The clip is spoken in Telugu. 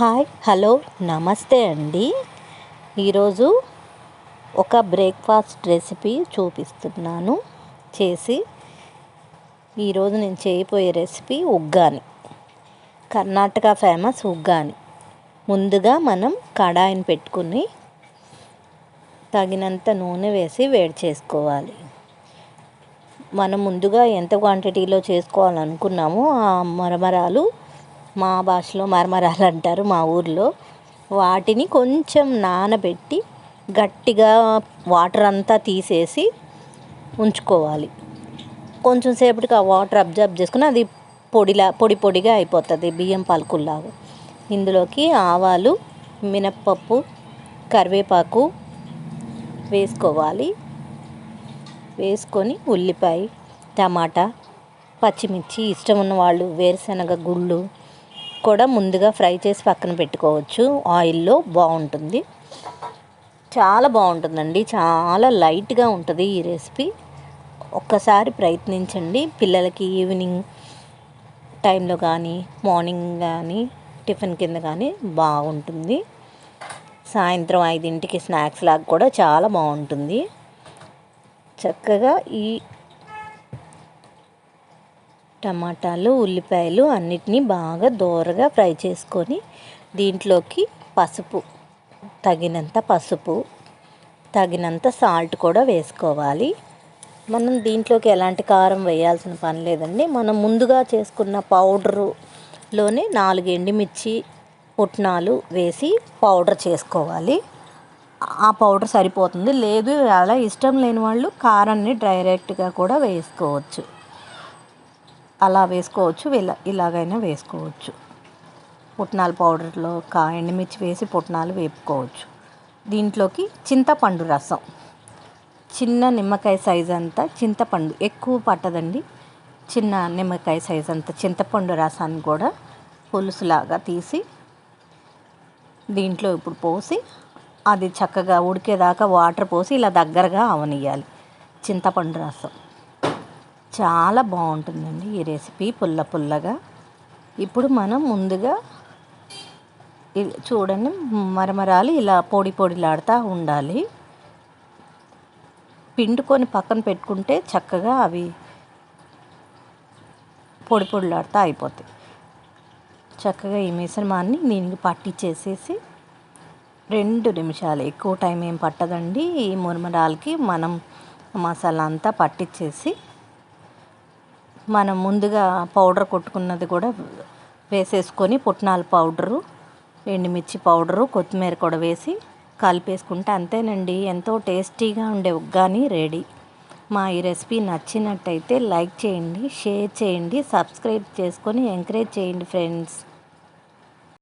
హాయ్ హలో నమస్తే అండి. ఈరోజు ఒక బ్రేక్ఫాస్ట్ రెసిపీ చూపిస్తున్నాను. చేసి ఈరోజు నేను చేయబోయే రెసిపీ ఉగ్గాని. కర్ణాటక ఫేమస్ ఉగ్గాని. ముందుగా మనం కడాయిని పెట్టుకుని తగినంత నూనె వేసి వేడి చేసుకోవాలి. మనం ముందుగా ఎంత క్వాంటిటీలో చేసుకోవాలనుకున్నామో ఆ మరమరాలు మా భాషలో మరమరాలు అంటారు మా ఊర్లో. వాటిని కొంచెం నానబెట్టి గట్టిగా వాటర్ అంతా తీసేసి ఉంచుకోవాలి. కొంచెం సేపటికి ఆ వాటర్ అబ్జర్బ్ చేసుకుని అది పొడిలా పొడి పొడిగా అయిపోతుంది బియ్యం పలుకుల్లాగా. ఇందులోకి ఆవాలు మినప్పప్పు కరివేపాకు వేసుకోవాలి. వేసుకొని ఉల్లిపాయ టమాటా పచ్చిమిర్చి ఇష్టం ఉన్న వాళ్ళు వేరుశనగ గుళ్ళు కూడా ముందుగా ఫ్రై చేసి పక్కన పెట్టుకోవచ్చు. ఆయిల్లో బాగుంటుంది. చాలా బాగుంటుందండి. చాలా లైట్గా ఉంటుంది ఈ రెసిపీ. ఒక్కసారి ప్రయత్నించండి. పిల్లలకి ఈవినింగ్ టైంలో కానీ మార్నింగ్ కానీ టిఫిన్ కింద కానీ బాగుంటుంది. సాయంత్రం ఐదింటికి స్నాక్స్ లాగా కూడా చాలా బాగుంటుంది. చక్కగా ఈ టమాటాలు ఉల్లిపాయలు అన్నిటినీ బాగా దోరగా ఫ్రై చేసుకొని దీంట్లోకి పసుపు తగినంత పసుపు తగినంత సాల్ట్ కూడా వేసుకోవాలి. మనం దీంట్లోకి ఎలాంటి కారం వేయాల్సిన పని లేదండి. మనం ముందుగా చేసుకున్న పౌడరులోనే నాలుగు ఎండుమిర్చి పుట్నాలు వేసి పౌడర్ చేసుకోవాలి. ఆ పౌడర్ సరిపోతుంది. లేదు అలా ఇష్టం లేని వాళ్ళు కారాన్ని డైరెక్ట్గా కూడా వేసుకోవచ్చు. అలా వేసుకోవచ్చు ఇలా ఇలాగైనా వేసుకోవచ్చు. పుట్నాల పౌడర్లో కా ఎండుమిర్చి వేసి పుట్నాలు వేపుకోవచ్చు. దీంట్లోకి చింతపండు రసం. చిన్న నిమ్మకాయ సైజ్ అంతా చింతపండు ఎక్కువ పట్టదండి. చిన్న నిమ్మకాయ సైజ్ అంత చింతపండు రసాన్ని కూడా పులుసులాగా తీసి దీంట్లో ఇప్పుడు పోసి అది చక్కగా ఉడికేదాకా వాటర్ పోసి ఇలా దగ్గరగా అవనియాలి చింతపండు రసం. చాలా బాగుంటుందండి ఈ రెసిపీ పుల్ల పుల్లగా. ఇప్పుడు మనం ముందుగా చూడండి మరమరాలు ఇలా పొడి పొడిలాడుతూ ఉండాలి. పిండుకొని పక్కన పెట్టుకుంటే చక్కగా అవి పొడి పొడిలాడుతూ అయిపోతాయి. చక్కగా ఈ మిశ్రమాన్ని దీనికి పట్టించేసేసి రెండు నిమిషాలు ఎక్కువ టైం ఏం పట్టదండి. ఈ మురమరాలకి మనం మసాలా అంతా పట్టించేసి మనం ముందుగా పౌడర్ కొట్టుకున్నది కూడా వేసేసుకొని పుట్నాల పౌడరు ఎండుమిర్చి పౌడరు కొత్తిమీర కూడా వేసి కలిపేసుకుంటే అంతేనండి. ఎంతో టేస్టీగా ఉండే ఉగ్గాని రెడీ. మా ఈ రెసిపీ నచ్చినట్టయితే లైక్ చేయండి షేర్ చేయండి సబ్స్క్రైబ్ చేసుకొని ఎంకరేజ్ చేయండి ఫ్రెండ్స్.